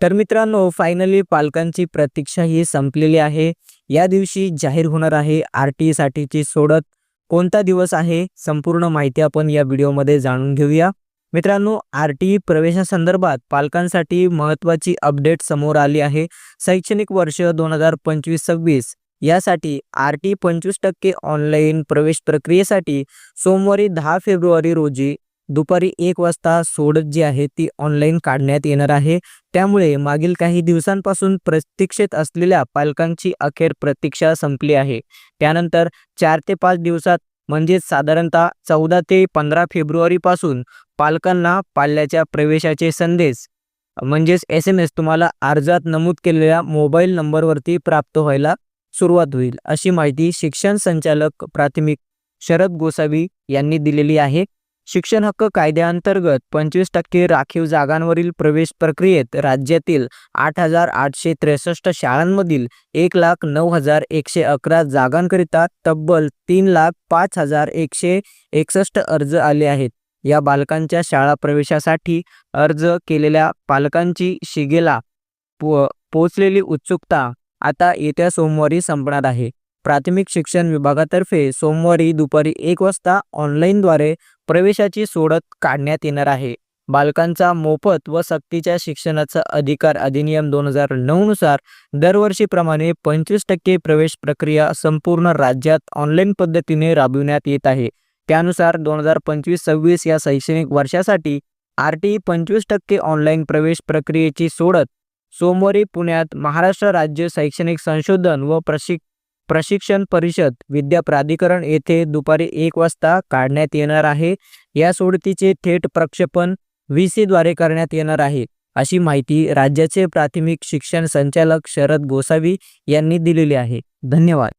तर मित्रांनो फायनली पालकांची प्रतीक्षा ही संपलेली आहे. या दिवशी जाहीर होणार आहे आर टी साठीची सोडत. कोणता दिवस आहे संपूर्ण माहिती आपण या व्हिडिओमध्ये जाणून घेऊया. मित्रांनो आर टी प्रवेशासंदर्भात पालकांसाठी महत्त्वाची अपडेट समोर आली आहे. शैक्षणिक वर्ष दोन हजार पंचवीस सव्वीस. यासाठी आर टी पंचवीस टक्के ऑनलाईन प्रवेश प्रक्रियेसाठी सोमवारी दहा फेब्रुवारी रोजी दुपारी एक वाजता सोडत जी आहे ती ऑनलाईन काढण्यात येणार आहे. त्यामुळे मागील काही दिवसांपासून प्रतीक्षेत असलेल्या पालकांची अखेर प्रतीक्षा संपली आहे. त्यानंतर चार ते पाच दिवसात म्हणजेच साधारणतः चौदा ते पंधरा फेब्रुवारीपासून पालकांना पाल्याच्या प्रवेशाचे संदेश म्हणजेच एस एम एस तुम्हाला अर्जात नमूद केलेल्या मोबाईल नंबरवरती प्राप्त व्हायला सुरुवात होईल अशी माहिती शिक्षण संचालक प्राथमिक शरद गोसावी यांनी दिलेली आहे. शिक्षण हक्क कायद्याअंतर्गत पंचवीस टक्के राखीव जागांवरील प्रवेश प्रक्रियेत राज्यातील आठ हजार आठशे त्रेसष्ट शाळांमधील एक लाख नऊ हजार एकशे अकरा जागांकरिता तब्बल तीन लाख पाच हजार एकशे एकसष्ट अर्ज आले आहेत. या बालकांच्या शाळा प्रवेशासाठी अर्ज केलेल्या पालकांची शिगेला पो पोचलेली उत्सुकता आता येत्या सोमवारी संपणार आहे. प्राथमिक शिक्षण विभागातर्फे सोमवारी दुपारी एक वाजता ऑनलाईनद्वारे प्रवेशाची सोडत काढण्यात येणार आहे. बालकांचा मोफत व सक्तीच्या शिक्षणाचा अधिकार अधिनियम दोन हजार नऊनुसार दरवर्षीप्रमाणे पंचवीस टक्के प्रवेश प्रक्रिया संपूर्ण राज्यात ऑनलाईन पद्धतीने राबविण्यात येत आहे. त्यानुसार दोन हजार पंचवीस सव्वीस या शैक्षणिक वर्षासाठी आर टी पंचवीस टक्के ऑनलाईन प्रवेश प्रक्रियेची सोडत सोमवारी पुण्यात महाराष्ट्र राज्य शैक्षणिक संशोधन व प्रशिक प्रशिक्षण परिषद विद्या प्राधिकरण येथे दुपारी एक वाजता काढण्यात येणार आहे. या सोडतीचे थेट प्रक्षेपण व्ही सीद्वारे करण्यात येणार आहे. अशी माहिती राज्याचे प्राथमिक शिक्षण संचालक शरद गोसावी यांनी दिलेली आहे. धन्यवाद.